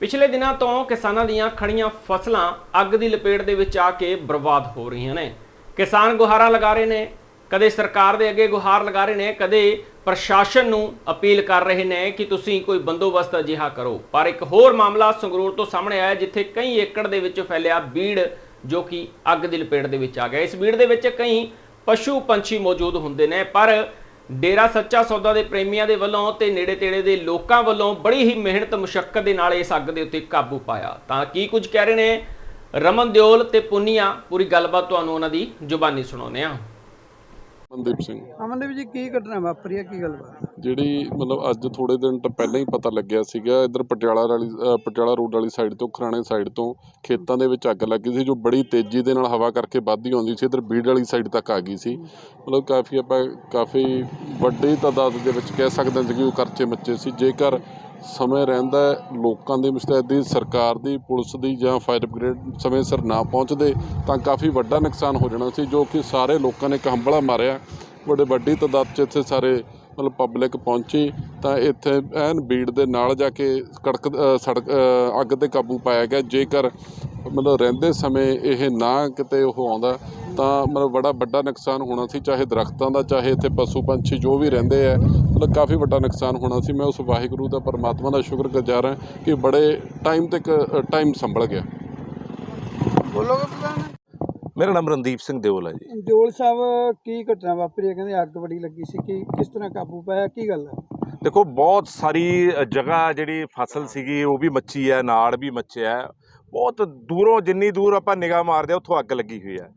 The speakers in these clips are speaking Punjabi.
ਪਿਛਲੇ ਦਿਨਾਂ ਤੋਂ ਕਿਸਾਨਾਂ ਦੀਆਂ ਖੜੀਆਂ ਫਸਲਾਂ ਅੱਗ ਦੀ ਲਪੇਟ ਦੇ ਵਿੱਚ ਆ ਕੇ ਬਰਬਾਦ ਹੋ ਰਹੀਆਂ ਨੇ। ਕਿਸਾਨ ਗੁਹਾਰਾਂ ਲਗਾ ਰਹੇ ਨੇ, ਕਦੇ ਸਰਕਾਰ ਦੇ ਅੱਗੇ ਗੁਹਾਰ ਲਗਾ ਰਹੇ ਨੇ, ਕਦੇ ਪ੍ਰਸ਼ਾਸਨ ਨੂੰ ਅਪੀਲ ਕਰ ਰਹੇ ਨੇ ਕਿ ਤੁਸੀਂ ਕੋਈ ਬੰਦੋਬਸਤ ਅਜਿਹਾ ਕਰੋ। ਪਰ ਇੱਕ ਹੋਰ ਮਾਮਲਾ ਸੰਗਰੂਰ ਤੋਂ ਸਾਹਮਣੇ ਆਇਆ, ਜਿੱਥੇ ਕਈ ਏਕੜ ਦੇ ਵਿੱਚ ਫੈਲਿਆ ਬੀੜ, ਜੋ ਕਿ ਅੱਗ ਦੀ ਲਪੇਟ ਦੇ ਵਿੱਚ ਆ ਗਿਆ। ਇਸ ਬੀੜ ਦੇ ਵਿੱਚ ਕਈ ਪਸ਼ੂ ਪੰਛੀ ਮੌਜੂਦ ਹੁੰਦੇ ਨੇ, ਪਰ ਡੇਰਾ ਸੱਚਾ ਸੌਦਾ ਦੇ ਪ੍ਰੇਮੀਆਂ ਦੇ ਵੱਲੋਂ ਤੇ ਨੇੜੇ ਤੇੜੇ ਦੇ ਲੋਕਾਂ ਵੱਲੋਂ ਬੜੀ ਹੀ ਮਿਹਨਤ ਮੁਸ਼ਕਲ ਦੇ ਨਾਲ ਇਸ ਅੱਗ ਦੇ ਉੱਤੇ ਕਾਬੂ ਪਾਇਆ। ਤਾਂ ਕੀ ਕੁਝ ਕਹਿ ਰਹੇ ਨੇ? ਰਮਨ ਦਿਓਲ ਤੇ ਪੁੰਨੀਆ, ਪੂਰੀ ਗੱਲਬਾਤ ਤੁਹਾਨੂੰ ਉਹਨਾਂ ਦੀ ਜ਼ੁਬਾਨੀ ਸੁਣਾਉਂਦੇ ਆ ਮਨਦੀਪ ਸਿੰਘ। ਅਮਨਦੀਪ ਜੀ ਕੀ ਘਟਨਾ ਵਾਪਰੀ ਹੈ? ਕੀ ਗੱਲਬਾਤ? ਜਿਹੜੀ ਮਤਲਬ ਅੱਜ ਥੋੜੇ ਦਿਨ ਤਾਂ ਪਹਿਲਾਂ ਹੀ ਪਤਾ ਲੱਗਿਆ ਸੀਗਾ ਇੱਧਰ ਪਟਿਆਲਾ ਵਾਲੀ ਅ, ਪਟਿਆਲਾ ਰੋਡ ਵਾਲੀ ਸਾਈਡ ਤੋਂ ਖਰਾਣੇ ਸਾਈਡ ਤੋਂ ਖੇਤਾਂ ਦੇ ਵਿੱਚ ਅੱਗ ਲੱਗੀ ਸੀ ਜੋ ਬੜੀ ਤੇਜ਼ੀ ਦੇ ਨਾਲ ਹਵਾ ਕਰਕੇ ਵੱਧਦੀ ਆਉਂਦੀ ਸੀ ਇੱਧਰ ਬੀੜ ਵਾਲੀ ਸਾਈਡ ਤੱਕ ਆ ਗਈ ਸੀ। ਮਤਲਬ ਕਾਫੀ ਆਪਾਂ ਕਾਫੀ ਵੱਡੀ ਤਾਦਾਦ ਦੇ ਵਿੱਚ ਕਹਿ ਸਕਦੇ ਹਾਂ ਕਿ ਉਹ ਕਰਚੇ ਮੱਚੇ ਸੀ। ਜੇਕਰ ਸਮੇਂ ਰਹਿੰਦਾ ਲੋਕਾਂ ਦੀ ਮੁਸਤੈਦੀ, ਸਰਕਾਰ ਦੀ, ਪੁਲਿਸ ਦੀ ਜਾਂ ਫਾਇਰ ਬ੍ਰਿਗੇਡ ਸਮੇਂ ਸਿਰ ਨਾ ਪਹੁੰਚਦੇ ਤਾਂ ਕਾਫੀ ਵੱਡਾ ਨੁਕਸਾਨ ਹੋ ਜਾਣਾ ਸੀ, ਜੋ ਕਿ ਸਾਰੇ ਲੋਕਾਂ ਨੇ ਇੱਕ ਹੰਬਲਾ ਮਾਰਿਆ। ਬੜੇ ਵੱਡੀ ਤਾਦਾਦ 'ਚ ਇੱਥੇ ਸਾਰੇ ਮਤਲਬ ਪਬਲਿਕ ਪਹੁੰਚੀ ਤਾਂ ਇੱਥੇ ਐਨ ਬੀੜ ਦੇ ਨਾਲ ਜਾ ਕੇ ਕੜਕ ਸੜਕ ਅੱਗ ਤੇ ਕਾਬੂ ਪਾਇਆ ਗਿਆ। ਜੇਕਰ ਮਤਲਬ ਰਹਿੰਦੇ ਸਮੇਂ ਇਹ ਨਾ ਕਿਤੇ ਉਹ ਆਉਂਦਾ ਤਾਂ ਮਤਲਬ ਬੜਾ ਵੱਡਾ ਨੁਕਸਾਨ ਹੋਣਾ ਸੀ ਚਾਹੇ ਦਰਖਤਾਂ ਦਾ ਚਾਹੇ ਇੱਥੇ ਪਸ਼ੂ ਪੰਛੀ ਜੋ ਵੀ ਰਹਿੰਦੇ ਆ ਮਤਲਬ ਕਾਫੀ ਵੱਡਾ ਨੁਕਸਾਨ ਹੋਣਾ ਸੀ। ਮੈਂ ਉਸ ਵਾਹਿਗੁਰੂ ਦਾ ਪਰਮਾਤਮਾ ਦਾ ਸ਼ੁਕਰਗੁਜ਼ਾਰ ਹਾਂ ਕਿ ਬੜੇ ਟਾਈਮ ਤੱਕ ਟਾਈਮ ਸੰਭਲ ਗਿਆ। ਬੋਲੋਗੇ ਪ੍ਰਧਾਨ ਮੇਰਾ ਨਾਮ ਰਣਦੀਪ ਸਿੰਘ ਦਿਓਲ ਹੈ ਜੀ। ਦਿਓਲ ਸਾਹਿਬ ਕੀ ਘਟਨਾ ਵਾਪਰੀ ਹੈ? ਕਹਿੰਦੇ ਅੱਗ ਬੜੀ ਲੱਗੀ ਸੀ। ਕੀ ਕਿਸ ਤਰ੍ਹਾਂ ਕਾਬੂ ਪਾਇਆ? ਕੀ ਗੱਲ ਹੈ? ਦੇਖੋ ਬਹੁਤ ਸਾਰੀ ਜਗ੍ਹਾ ਜਿਹੜੀ ਫਸਲ ਸੀਗੀ ਉਹ ਵੀ ਮੱਚੀ ਹੈ ਨਾੜ ਵੀ ਮੱਚਿਆ ਹੈ। ਬਹੁਤ ਦੂਰੋਂ ਜਿੰਨੀ ਦੂਰ ਆਪਾਂ ਨਿਗਾਹ ਮਾਰਦੇ ਹਾਂ ਉੱਥੋਂ ਅੱਗ ਲੱਗੀ ਹੋਈ ਹੈ।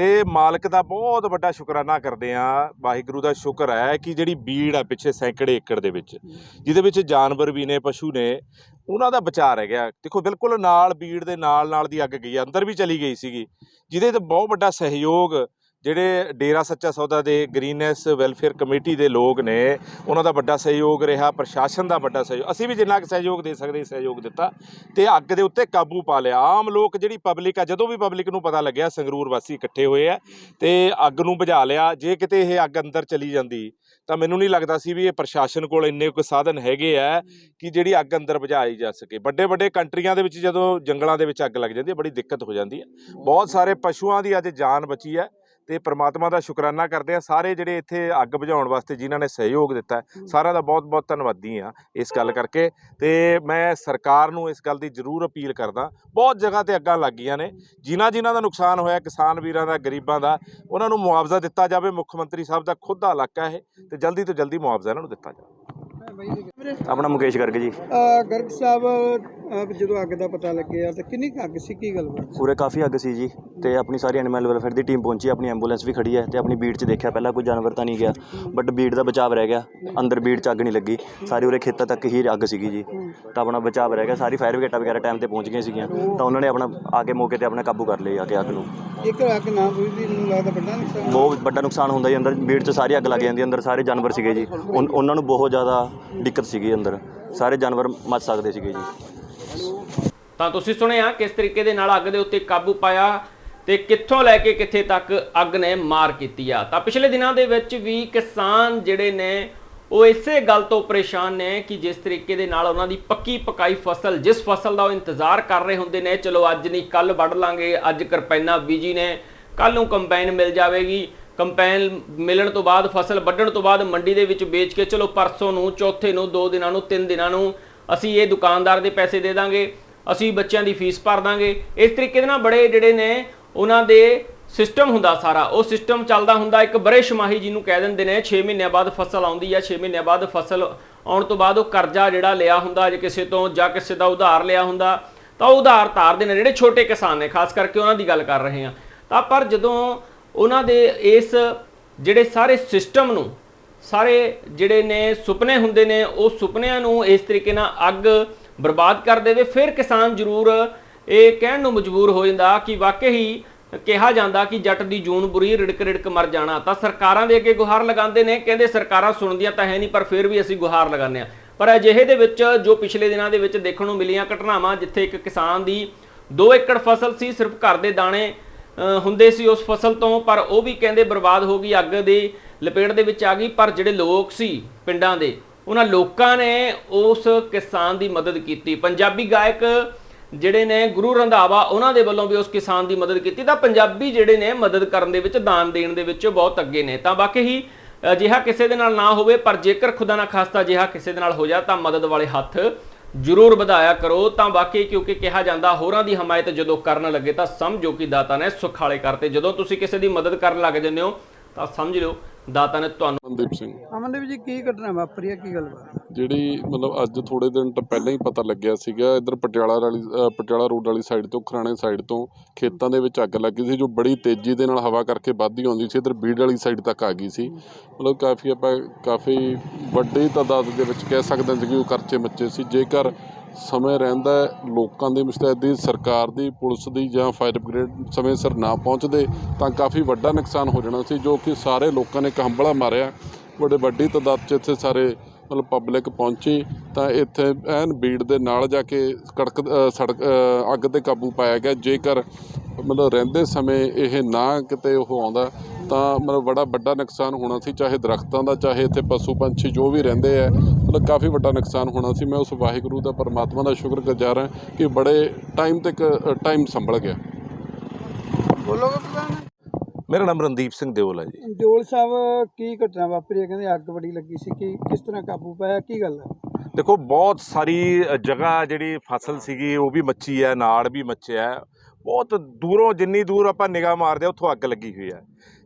ਤੇ ਮਾਲਕ ਦਾ ਬਹੁਤ ਵੱਡਾ ਸ਼ੁਕਰਾਨਾ ਕਰਦੇ ਆ, ਵਾਹਿਗੁਰੂ ਦਾ ਸ਼ੁਕਰ ਹੈ ਕਿ ਜਿਹੜੀ ਬੀੜ ਆ ਪਿੱਛੇ ਸੈਂਕੜੇ ਏਕੜ ਦੇ ਵਿੱਚ, ਜਿਹਦੇ ਵਿੱਚ ਜਾਨਵਰ ਵੀ ਨੇ, ਪਸ਼ੂ ਨੇ, ਉਹਨਾਂ ਦਾ ਬਚਾਅ ਰਹਿ ਗਿਆ। ਦੇਖੋ, ਬਿਲਕੁਲ ਨਾਲ ਬੀੜ ਦੇ ਨਾਲ ਨਾਲ ਦੀ ਅੱਗ ਗਈ ਅੰਦਰ ਵੀ ਚਲੀ ਗਈ ਸੀਗੀ, ਜਿਹਦੇ ਤੇ ਬਹੁਤ ਵੱਡਾ ਸਹਿਯੋਗ ਜਿਹੜੇ ਡੇਰਾ ਸੱਚਾ ਸੌਦਾ ਦੇ ਗ੍ਰੀਨੈਸ ਵੈਲਫੇਅਰ ਕਮੇਟੀ ਦੇ ਲੋਕ ਨੇ, ਉਹਨਾਂ ਦਾ ਵੱਡਾ ਸਹਿਯੋਗ ਰਿਹਾ, ਪ੍ਰਸ਼ਾਸਨ ਦਾ ਵੱਡਾ ਸਹਿਯੋਗ, ਅਸੀਂ ਵੀ ਜਿੰਨਾ ਕੁ ਸਹਿਯੋਗ ਦੇ ਸਕਦੇ, ਸਹਿਯੋਗ ਦਿੱਤਾ ਤੇ ਅੱਗ ਦੇ ਉੱਤੇ ਕਾਬੂ ਪਾ ਲਿਆ। ਆਮ ਲੋਕ ਜਿਹੜੀ ਪਬਲਿਕ ਆ, ਜਦੋਂ ਵੀ ਪਬਲਿਕ ਨੂੰ ਪਤਾ ਲੱਗਿਆ, ਸੰਗਰੂਰ ਵਾਸੀ ਇਕੱਠੇ ਹੋਏ ਆ ਤੇ ਅੱਗ ਨੂੰ ਬੁਝਾ ਲਿਆ। ਜੇ ਕਿਤੇ ਇਹ ਅੱਗ ਅੰਦਰ ਚਲੀ ਜਾਂਦੀ, ਤਾਂ ਮੈਨੂੰ ਨਹੀਂ ਲੱਗਦਾ ਸੀ ਵੀ ਇਹ ਪ੍ਰਸ਼ਾਸਨ ਕੋਲ ਇੰਨੇ ਕੁ ਸਾਧਨ ਹੈਗੇ ਆ ਕਿ ਜਿਹੜੀ ਅੱਗ ਅੰਦਰ ਬੁਝਾਈ ਜਾ ਸਕੇ। ਵੱਡੇ ਵੱਡੇ ਕੰਟਰੀਆਂ ਦੇ ਵਿੱਚ ਜਦੋਂ ਜੰਗਲਾਂ ਦੇ ਵਿੱਚ ਅੱਗ ਲੱਗ ਜਾਂਦੀ ਹੈ, ਬੜੀ ਦਿੱਕਤ ਹੋ ਜਾਂਦੀ ਹੈ। ਬਹੁਤ ਸਾਰੇ ਪਸ਼ੂਆਂ ਦੀ ਅੱਜ ਜਾਨ ਬਚੀ ਹੈ। ਤੇ ਪ੍ਰਮਾਤਮਾ ਦਾ ਸ਼ੁਕਰਾਨਾ ਕਰਦੇ ਆ ਸਾਰੇ ਜਿਹੜੇ ਇੱਥੇ ਅੱਗ ਬੁਝਾਉਣ ਵਾਸਤੇ ਜਿਨ੍ਹਾਂ ਨੇ ਸਹਿਯੋਗ ਦਿੱਤਾ ਸਾਰਿਆਂ ਦਾ ਬਹੁਤ ਬਹੁਤ ਧੰਨਵਾਦੀ ਆ ਇਸ ਗੱਲ ਕਰਕੇ ਤੇ ਮੈਂ ਸਰਕਾਰ ਨੂੰ ਇਸ ਗੱਲ ਦੀ ਜ਼ਰੂਰ ਅਪੀਲ ਕਰਦਾ ਬਹੁਤ ਜਗ੍ਹਾ ਤੇ ਅੱਗਾਂ ਲੱਗ ਗਈਆਂ ਨੇ ਜਿਨ੍ਹਾਂ ਜਿਨ੍ਹਾਂ ਦਾ ਨੁਕਸਾਨ ਹੋਇਆ ਕਿਸਾਨ ਵੀਰਾਂ ਦਾ ਗਰੀਬਾਂ ਦਾ ਉਹਨਾਂ ਨੂੰ ਮੁਆਵਜ਼ਾ ਦਿੱਤਾ ਜਾਵੇ ਮੁੱਖ ਮੰਤਰੀ ਸਾਹਿਬ ਦਾ ਖੁਦ ਦਾ ਇਲਾਕਾ ਇਹ ਤੇ ਜਲਦੀ ਤੋਂ ਜਲਦੀ ਮੁਆਵਜ਼ਾ ਇਹਨਾਂ ਨੂੰ ਦਿੱਤਾ ਜਾਵੇ। ਆਪਣਾ ਮੁਕੇਸ਼ ਗਰਗ ਜੀ। ਗਰਗ ਸਾਹਿਬ ਅਹ, ਜਦੋਂ ਅੱਗ ਦਾ ਪਤਾ ਲੱਗਿਆ ਤਾਂ ਕਿੰਨੀ ਕੁ ਅੱਗ ਸੀ? ਕੀ ਗੱਲਬਾਤ ਪੂਰੇ ਕਾਫੀ ਅੱਗ ਸੀ ਜੀ ਤੇ ਆਪਣੀ ਸਾਰੀ ਐਨੀਮਲ ਵੈਲਫੇਅਰ ਦੀ ਟੀਮ ਪਹੁੰਚੀ ਆਪਣੀ ਐਂਬੂਲੈਂਸ ਵੀ ਖੜੀ ਹੈ ਤੇ ਆਪਣੀ ਬੀੜ 'ਚ ਦੇਖਿਆ ਪਹਿਲਾਂ ਕੋਈ ਜਾਨਵਰ ਤਾਂ ਨਹੀਂ ਗਿਆ ਬਟ ਬੀੜ ਦਾ ਬਚਾਅ ਰਹਿ ਗਿਆ ਅੰਦਰ ਬੀੜ 'ਚ ਅੱਗ ਨਹੀਂ ਲੱਗੀ ਸਾਰੀ ਉਰੇ ਖੇਤਾਂ ਤੱਕ ਹੀ ਅੱਗ ਸੀਗੀ ਜੀ ਤਾਂ ਆਪਣਾ ਬਚਾਅ ਰਹਿ ਗਿਆ ਸਾਰੀ ਫਾਇਰ ਬ੍ਰਿਗੇਡਾਂ ਵਗੈਰਾ ਟਾਈਮ ਤੇ ਪਹੁੰਚ ਗਈਆਂ ਸੀਗੀਆਂ ਤਾਂ ਉਹਨਾਂ ਨੇ ਆਪਣਾ ਆ ਕੇ ਮੌਕੇ ਤੇ ਆਪਣਾ ਕਾਬੂ ਕਰ ਲਈ ਆ ਕੇ ਅੱਗ ਨੂੰ। ਇੱਕ ਅੱਗ ਨਾ ਬੁਝਦੀ ਮੈਨੂੰ ਲੱਗਦਾ ਵੱਡਾ ਨੁਕਸਾਨ ਬਹੁਤ ਵੱਡਾ ਨੁਕਸਾਨ ਹੁੰਦਾ ਜੀ ਅੰਦਰ ਬੀੜ 'ਚ ਸਾਰੀ ਅੱਗ ਲੱਗ ਜਾਂਦੀ ਅੰਦਰ ਸਾਰੇ ਜਾਨਵਰ ਸੀਗੇ ਜੀ ਉਨ- ਉਹਨਾਂ ਨੂੰ ਬਹੁਤ ਜ਼ਿਆਦਾ ਦਿੱਕਤ ਸੀਗੀ ਅੰਦਰ। ਸਾਰੇ ਜਾਨਵਰ ਮੱਚ ਸਕਦੇ ਸੀਗੇ ਜੀ। ਤਾਂ ਤੁਸੀਂ ਸੁਣਿਆ ਕਿਸ ਤਰੀਕੇ ਦੇ ਨਾਲ ਅੱਗ ਦੇ ਉੱਤੇ ਕਾਬੂ ਪਾਇਆ ਤੇ ਕਿੱਥੋਂ ਲੈ ਕੇ ਕਿੱਥੇ ਤੱਕ ਅੱਗ ਨੇ ਮਾਰ ਕੀਤੀ ਆ? ਤਾਂ ਪਿਛਲੇ ਦਿਨਾਂ ਦੇ ਵਿੱਚ ਵੀ ਕਿਸਾਨ ਜਿਹੜੇ ਨੇ, ਉਹ ਇਸੇ ਗੱਲ ਤੋਂ ਪਰੇਸ਼ਾਨ ਨੇ ਕਿ ਜਿਸ ਤਰੀਕੇ ਦੇ ਨਾਲ ਉਹਨਾਂ ਦੀ ਪੱਕੀ ਪਕਾਈ ਫਸਲ, ਜਿਸ ਫਸਲ ਦਾ ਉਹ ਇੰਤਜ਼ਾਰ ਕਰ ਰਹੇ ਹੁੰਦੇ ਨੇ, ਚਲੋ ਅੱਜ ਨਹੀਂ ਕੱਲ ਵੱਢ ਲਾਂਗੇ, ਅੱਜ ਕਿਰਪਾਨਾਂ ਬੀਜੀ ਨੇ ਕੱਲ ਨੂੰ ਕੰਬਾਈਨ ਮਿਲ ਜਾਵੇਗੀ। ਕੰਪੈਨ ਮਿਲਣ ਤੋਂ ਬਾਅਦ, ਫਸਲ ਵੱਢਣ ਤੋਂ ਬਾਅਦ ਮੰਡੀ ਦੇ ਵਿੱਚ ਵੇਚ ਕੇ, ਚਲੋ ਪਰਸੋਂ ਨੂੰ, ਚੌਥੇ ਨੂੰ, ਦੋ ਦਿਨਾਂ ਨੂੰ, ਤਿੰਨ ਦਿਨਾਂ ਨੂੰ ਅਸੀਂ ਇਹ ਦੁਕਾਨਦਾਰ ਦੇ ਪੈਸੇ ਦੇ ਦਾਂਗੇ, ਅਸੀਂ ਬੱਚਿਆਂ ਦੀ ਫੀਸ ਭਰ ਦਾਂਗੇ। ਇਸ ਤਰੀਕੇ ਦੇ ਨਾਲ ਬੜੇ ਜਿਹੜੇ ਨੇ, ਉਹਨਾਂ ਦੇ ਸਿਸਟਮ ਹੁੰਦਾ ਸਾਰਾ। ਉਹ ਸਿਸਟਮ ਚੱਲਦਾ ਹੁੰਦਾ ਇੱਕ ਬਰੇ ਸ਼ਮਾਹੀ ਜਿਹਨੂੰ ਕਹਿ ਦਿੰਦੇ ਨੇ। 6 ਮਹੀਨਿਆਂ ਬਾਅਦ ਫਸਲ ਆਉਂਦੀ ਹੈ 6 ਮਹੀਨਿਆਂ ਬਾਅਦ ਫਸਲ ਆਉਣ ਤੋਂ ਬਾਅਦ ਉਹ ਕਰਜ਼ਾ ਜਿਹੜਾ ਲਿਆ ਹੁੰਦਾ, ਜੇ ਕਿਸੇ ਤੋਂ ਜਾਂ ਕਿਸੇ ਦਾ ਉਧਾਰ ਲਿਆ ਹੁੰਦਾ, ਤਾਂ ਉਹ ਉਧਾਰ ਤਾਰਦੇ ਨੇ ਜਿਹੜੇ ਛੋਟੇ ਕਿਸਾਨ ਨੇ, ਖਾਸ ਕਰਕੇ ਉਹਨਾਂ ਦੀ ਗੱਲ ਕਰ ਰਹੇ ਹਾਂ। ਤਾਂ ਪਰ ਜਦੋਂ ਉਹਨਾਂ ਦੇ ਇਸ ਜਿਹੜੇ ਸਾਰੇ ਸਿਸਟਮ ਨੂੰ, ਸਾਰੇ ਜਿਹੜੇ ਨੇ ਸੁਪਨੇ ਹੁੰਦੇ ਨੇ, ਉਹ ਸੁਪਨਿਆਂ ਨੂੰ ਇਸ ਤਰੀਕੇ ਨਾਲ ਅੱਗ ਬਰਬਾਦ ਕਰ ਦੇਵੇ, ਫਿਰ ਕਿਸਾਨ ਜ਼ਰੂਰ ਇਹ ਕਹਿਣ ਨੂੰ ਮਜਬੂਰ ਹੋ ਜਾਂਦਾ ਕਿ ਵਾਕਈ ਹੀ ਕਿਹਾ ਜਾਂਦਾ ਕਿ ਜੱਟ ਦੀ ਜੂਨ ਬੁਰੀ, ਰਿੜਕ ਰਿੜਕ ਮਰ ਜਾਣਾ। ਤਾਂ ਸਰਕਾਰਾਂ ਦੇ ਅੱਗੇ ਗੁਹਾਰ ਲਗਾਉਂਦੇ ਨੇ, ਕਹਿੰਦੇ ਸਰਕਾਰਾਂ ਸੁਣਦੀਆਂ ਤਾਂ ਹੈ ਨਹੀਂ, ਪਰ ਫਿਰ ਵੀ ਅਸੀਂ ਗੁਹਾਰ ਲਗਾਉਂਦੇ ਆ ਪਰ ਅਜਿਹੇ ਦੇ ਵਿੱਚ ਜੋ ਪਿਛਲੇ ਦਿਨਾਂ ਦੇ ਵਿੱਚ ਦੇਖਣ ਨੂੰ ਮਿਲੀਆਂ ਘਟਨਾਵਾਂ, ਜਿੱਥੇ ਇੱਕ ਕਿਸਾਨ ਦੀ 2 ਏਕੜ ਫਸਲ ਸੀ, ਸਿਰਫ ਘਰ ਦੇ ਦਾਣੇ ਹੁੰਦੇ ਸੀ ਉਸ ਫਸਲ ਤੋਂ, ਪਰ ਉਹ ਵੀ ਕਹਿੰਦੇ ਬਰਬਾਦ ਹੋ ਗਈ, ਅੱਗ ਦੀ ਲਪੇਟ ਦੇ ਵਿੱਚ ਆ ਗਈ। ਪਰ ਜਿਹੜੇ ਲੋਕ ਸੀ ਪਿੰਡਾਂ ਦੇ, ਉਹਨਾਂ ਲੋਕਾਂ ਨੇ ਉਸ ਕਿਸਾਨ ਦੀ ਮਦਦ ਕੀਤੀ। ਪੰਜਾਬੀ ਗਾਇਕ ਜਿਹੜੇ ਨੇ ਗੁਰੂ ਰੰਧਾਵਾ, ਉਹਨਾਂ ਦੇ ਵੱਲੋਂ ਵੀ ਉਸ ਕਿਸਾਨ ਦੀ ਮਦਦ ਕੀਤੀ। ਤਾਂ ਪੰਜਾਬੀ ਜਿਹੜੇ ਨੇ ਮਦਦ ਕਰਨ ਦੇ ਵਿੱਚ, ਦਾਨ ਦੇਣ ਦੇ ਵਿੱਚ ਬਹੁਤ ਅੱਗੇ ਨੇ। ਤਾਂ ਵਾਕਈ ਹੀ ਅਜਿਹਾ ਕਿਸੇ ਦੇ ਨਾਲ ਨਾ ਹੋਵੇ, ਪਰ ਜੇਕਰ ਖੁਦਾ ਨਾ ਖਾਸਤਾ ਅਜਿਹਾ ਕਿਸੇ ਦੇ ਨਾਲ ਹੋ ਜਾ, ਤਾਂ ਮਦਦ ਵਾਲੇ ਹੱਥ ਜ਼ਰੂਰ ਵਧਾਇਆ ਕਰੋ। ਤਾਂ ਵਾਕਈ ਕਿਉਂਕਿ ਕਿਹਾ ਜਾਂਦਾ, ਹੋਰਾਂ ਦੀ ਹਮਾਇਤ ਜਦੋਂ ਕਰਨ ਲੱਗੇ ਤਾਂ ਸਮਝੋ ਕਿ ਦਾਤਾ ਨੇ ਸੁਖਾਲੇ ਕਰਤੇ। ਜਦੋਂ ਤੁਸੀਂ ਕਿਸੇ ਦੀ ਮਦਦ ਕਰਨ ਲੱਗ ਜਾਂਦੇ ਹੋ, ਤਾਂ ਸਮਝ ਲਿਓ ਦਾਤਾ ਨੇ ਤੁਹਾਨੂੰ ਮਨਦੀਪ ਸਿੰਘ। ਅਮਨਦੀਪ ਜੀ ਕੀ ਘਟਨਾ ਵਾਪਰੀ ਹੈ? ਕੀ ਗੱਲਬਾਤ? ਜਿਹੜੀ ਮਤਲਬ ਅੱਜ ਥੋੜੇ ਦਿਨ ਟ- ਪਹਿਲਾਂ ਹੀ ਪਤਾ ਲੱਗਿਆ ਸੀਗਾ ਇੱਧਰ ਪਟਿਆਲਾ ਵਾਲੀ ਅ, ਪਟਿਆਲਾ ਰੋਡ ਵਾਲੀ ਸਾਈਡ ਤੋਂ ਖਰਾਣੇ ਸਾਈਡ ਤੋਂ ਖੇਤਾਂ ਦੇ ਵਿੱਚ ਅੱਗ ਲੱਗੀ ਸੀ ਜੋ ਬੜੀ ਤੇਜ਼ੀ ਦੇ ਨਾਲ ਹਵਾ ਕਰਕੇ ਵੱਧਦੀ ਆਉਂਦੀ ਸੀ ਇੱਧਰ ਬੀੜ ਵਾਲੀ ਸਾਈਡ ਤੱਕ ਆ ਗਈ ਸੀ। ਮਤਲਬ ਕਾਫੀ ਆਪਾਂ ਕਾਫੀ ਵੱਡੀ ਤਾਦਾਦ ਦੇ ਵਿੱਚ ਕਹਿ ਸਕਦੇ ਹਾਂ ਕਿ ਉਹ ਕਰਚੇ ਮੱਚੇ ਸੀ। ਜੇਕਰ ਸਮੇਂ ਰਹਿੰਦਾ ਲੋਕਾਂ ਦੀ ਮੁਸਤੈਦੀ, ਸਰਕਾਰ ਦੀ, ਪੁਲਿਸ ਦੀ ਜਾਂ ਫਾਇਰ ਬ੍ਰਿਗੇਡ ਸਮੇਂ ਸਿਰ ਨਾ ਪਹੁੰਚਦੇ, ਤਾਂ ਕਾਫੀ ਵੱਡਾ ਨੁਕਸਾਨ ਹੋ ਜਾਣਾ ਸੀ, ਜੋ ਕਿ ਸਾਰੇ ਲੋਕਾਂ ਨੇ ਇੱਕ ਕੰਬਲਾ ਮਾਰਿਆ। ਬੜੇ ਵੱਡੀ ਤਾਦਾਦ 'ਚ ਇੱਥੇ ਸਾਰੇ ਮਤਲਬ ਪਬਲਿਕ ਪਹੁੰਚੀ, ਤਾਂ ਇੱਥੇ ਐਨ ਬੀੜ ਦੇ ਨਾਲ ਜਾ ਕੇ ਕੜਕ ਸੜਕ ਅੱਗ ਤੇ ਕਾਬੂ ਪਾਇਆ ਗਿਆ। ਜੇਕਰ ਮਤਲਬ ਰਹਿੰਦੇ ਸਮੇਂ ਇਹ ਨਾ ਕਿਤੇ ਉਹ ਆਉਂਦਾ ਤਾਂ ਮਤਲਬ ਬੜਾ ਵੱਡਾ ਨੁਕਸਾਨ ਹੋਣਾ ਸੀ ਚਾਹੇ ਦਰਖਤਾਂ ਦਾ ਚਾਹੇ ਇੱਥੇ ਪਸ਼ੂ ਪੰਛੀ ਜੋ ਵੀ ਰਹਿੰਦੇ ਆ ਮਤਲਬ ਕਾਫੀ ਵੱਡਾ ਨੁਕਸਾਨ ਹੋਣਾ ਸੀ। ਮੈਂ ਉਸ ਵਾਹਿਗੁਰੂ ਦਾ ਪਰਮਾਤਮਾ ਦਾ ਸ਼ੁਕਰਗੁਜ਼ਾਰ ਹਾਂ ਕਿ ਬੜੇ ਟਾਈਮ ਤੱਕ ਟਾਈਮ ਸੰਭਲ ਗਿਆ। ਬੋਲੋਗੇ ਪ੍ਰਧਾਨ ਮੇਰਾ ਨਾਮ ਰਣਦੀਪ ਸਿੰਘ ਦਿਓਲ ਹੈ ਜੀ। ਦਿਓਲ ਸਾਹਿਬ ਕੀ ਘਟਨਾ ਵਾਪਰੀ ਹੈ? ਕਹਿੰਦੇ ਅੱਗ ਬੜੀ ਲੱਗੀ ਸੀ। ਕੀ ਕਿਸ ਤਰ੍ਹਾਂ ਕਾਬੂ ਪਾਇਆ? ਕੀ ਗੱਲ ਹੈ? ਦੇਖੋ ਬਹੁਤ ਸਾਰੀ ਅ, ਜਗ੍ਹਾ ਜਿਹੜੀ ਫਸਲ ਸੀਗੀ ਉਹ ਵੀ ਮੱਚੀ ਹੈ ਨਾੜ ਵੀ ਮੱਚਿਆ ਹੈ। ਬਹੁਤ ਦੂਰੋਂ ਜਿੰਨੀ ਦੂਰ ਆਪਾਂ ਨਿਗਾਹ ਮਾਰਦੇ ਹਾਂ ਉੱਥੋਂ ਅੱਗ ਲੱਗੀ ਹੋਈ ਹੈ।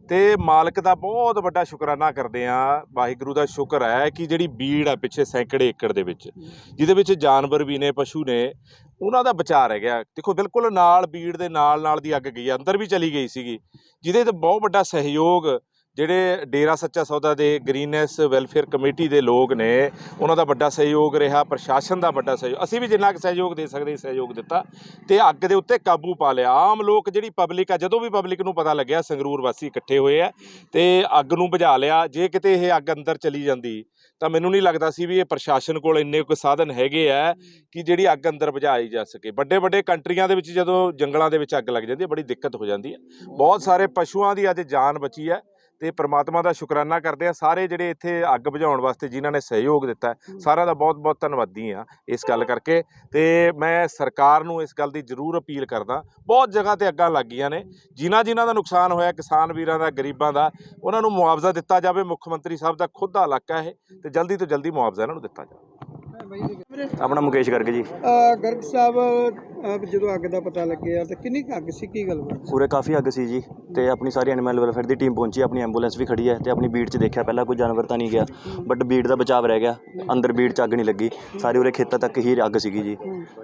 ਤੇ ਮਾਲਕ ਦਾ ਬਹੁਤ ਵੱਡਾ ਸ਼ੁਕਰਾਨਾ ਕਰਦੇ ਆ, ਵਾਹਿਗੁਰੂ ਦਾ ਸ਼ੁਕਰ ਹੈ ਕਿ ਜਿਹੜੀ ਬੀੜ ਆ ਪਿੱਛੇ ਸੈਂਕੜੇ ਏਕੜ ਦੇ ਵਿੱਚ, ਜਿਹਦੇ ਵਿੱਚ ਜਾਨਵਰ ਵੀ ਨੇ, ਪਸ਼ੂ ਨੇ, ਉਹਨਾਂ ਦਾ ਬਚਾਅ ਰਹਿ ਗਿਆ। ਦੇਖੋ, ਬਿਲਕੁਲ ਨਾਲ ਬੀੜ ਦੇ ਨਾਲ ਨਾਲ ਦੀ ਅੱਗ ਗਈ ਅੰਦਰ ਵੀ ਚਲੀ ਗਈ ਸੀਗੀ, ਜਿਹਦੇ ਤੇ ਬਹੁਤ ਵੱਡਾ ਸਹਿਯੋਗ ਜਿਹੜੇ ਡੇਰਾ ਸੱਚਾ ਸੌਦਾ ਦੇ ਗ੍ਰੀਨੈਸ ਵੈਲਫੇਅਰ ਕਮੇਟੀ ਦੇ ਲੋਕ ਨੇ, ਉਹਨਾਂ ਦਾ ਵੱਡਾ ਸਹਿਯੋਗ ਰਿਹਾ, ਪ੍ਰਸ਼ਾਸਨ ਦਾ ਵੱਡਾ ਸਹਿਯੋਗ, ਅਸੀਂ ਵੀ ਜਿੰਨਾ ਕੁ ਸਹਿਯੋਗ ਦੇ ਸਕਦੇ ਸਹਿਯੋਗ ਦਿੱਤਾ ਤੇ ਅੱਗ ਦੇ ਉੱਤੇ ਕਾਬੂ ਪਾ ਲਿਆ। ਆਮ ਲੋਕ ਜਿਹੜੀ ਪਬਲਿਕ ਆ, ਜਦੋਂ ਵੀ ਪਬਲਿਕ ਨੂੰ ਪਤਾ ਲੱਗਿਆ, ਸੰਗਰੂਰ ਵਾਸੀ ਇਕੱਠੇ ਹੋਏ ਆ ਤੇ ਅੱਗ ਨੂੰ ਬੁਝਾ ਲਿਆ। ਜੇ ਕਿਤੇ ਇਹ ਅੱਗ ਅੰਦਰ ਚਲੀ ਜਾਂਦੀ, ਤਾਂ ਮੈਨੂੰ ਨਹੀਂ ਲੱਗਦਾ ਸੀ ਵੀ ਇਹ ਪ੍ਰਸ਼ਾਸਨ ਕੋਲ ਇੰਨੇ ਕੋਈ ਸਾਧਨ ਹੈਗੇ ਆ ਕਿ ਜਿਹੜੀ ਅੱਗ ਅੰਦਰ ਬੁਝਾਈ ਜਾ ਸਕੇ। ਵੱਡੇ ਵੱਡੇ ਕੰਟਰੀਆਂ ਦੇ ਵਿੱਚ ਜਦੋਂ ਜੰਗਲਾਂ ਦੇ ਵਿੱਚ ਅੱਗ ਲੱਗ ਜਾਂਦੀ ਹੈ, ਬੜੀ ਦਿੱਕਤ ਹੋ ਜਾਂਦੀ ਹੈ। ਬਹੁਤ ਸਾਰੇ ਪਸ਼ੂਆਂ ਦੀ ਅੱਜ ਜਾਨ ਬਚੀ ਹੈ। ਤੇ ਪ੍ਰਮਾਤਮਾ ਦਾ ਸ਼ੁਕਰਾਨਾ ਕਰਦੇ ਆ ਸਾਰੇ ਜਿਹੜੇ ਇੱਥੇ ਅੱਗ ਬੁਝਾਉਣ ਵਾਸਤੇ ਜਿਨ੍ਹਾਂ ਨੇ ਸਹਿਯੋਗ ਦਿੱਤਾ ਸਾਰਿਆਂ ਦਾ ਬਹੁਤ ਬਹੁਤ ਧੰਨਵਾਦੀ ਆ ਇਸ ਗੱਲ ਕਰਕੇ ਤੇ ਮੈਂ ਸਰਕਾਰ ਨੂੰ ਇਸ ਗੱਲ ਦੀ ਜ਼ਰੂਰ ਅਪੀਲ ਕਰਦਾ ਬਹੁਤ ਜਗ੍ਹਾ ਤੇ ਅੱਗਾਂ ਲੱਗੀਆਂ ਨੇ ਜਿਨ੍ਹਾਂ ਜਿਨ੍ਹਾਂ ਦਾ ਨੁਕਸਾਨ ਹੋਇਆ ਕਿਸਾਨ ਵੀਰਾਂ ਦਾ ਗਰੀਬਾਂ ਦਾ ਉਹਨਾਂ ਨੂੰ ਮੁਆਵਜ਼ਾ ਦਿੱਤਾ ਜਾਵੇ ਮੁੱਖ ਮੰਤਰੀ ਸਾਹਿਬ ਦਾ ਖੁਦ ਦਾ ਇਲਾਕਾ ਇਹ ਤੇ ਜਲਦੀ ਤੋਂ ਜਲਦੀ ਮੁਆਵਜ਼ਾ ਇਹਨਾਂ ਨੂੰ ਦਿੱਤਾ ਜਾਵੇ। ਆਪਣਾ ਮੁਕੇਸ਼ ਕਰਕੇ ਜੀ। ਅਹ ਗਰਗ ਸਾਹਿਬ ਅਹ ਜਦੋਂ ਅੱਗ ਦਾ ਪਤਾ ਲੱਗਿਆ ਤਾਂ ਕਿੰਨੀ ਕੁ ਅੱਗ ਸੀ ਕੀ ਗੱਲਬਾਤ ਉਰੇ ਕਾਫੀ ਅੱਗ ਸੀ ਜੀ ਤੇ ਆਪਣੀ ਸਾਰੀ ਐਨੀਮਲ ਵੈਲਫੇਅਰ ਦੀ ਟੀਮ ਪਹੁੰਚੀ ਆਪਣੀ ਐਂਬੂਲੈਂਸ ਵੀ ਖੜੀ ਹੈ ਤੇ ਆਪਣੀ ਬੀੜ 'ਚ ਦੇਖਿਆ ਪਹਿਲਾਂ ਕੋਈ ਜਾਨਵਰ ਤਾਂ ਨਹੀਂ ਗਿਆ ਬਟ ਬੀੜ ਦਾ ਬਚਾਅ ਰਹਿ ਗਿਆ ਅੰਦਰ ਬੀੜ 'ਚ ਅੱਗ ਨਹੀਂ ਲੱਗੀ ਸਾਰੀ ਉਰੇ ਖੇਤਾਂ ਤੱਕ ਹੀ ਅੱਗ ਸੀਗੀ ਜੀ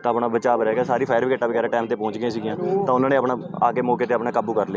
ਤਾਂ ਆਪਣਾ ਬਚਾਅ ਰਹਿ ਗਿਆ ਸਾਰੀ ਫਾਇਰ ਬ੍ਰਿਗੇਡਾਂ ਵਗੈਰਾ ਟਾਈਮ ਤੇ ਪਹੁੰਚ ਗਈਆਂ ਸੀਗੀਆਂ ਤਾਂ ਉਹਨਾਂ ਨੇ ਆਪਣਾ ਆ ਕੇ ਮੌਕੇ ਤੇ ਆਪਣਾ ਕਾਬੂ ਕਰ ਲਿਆ।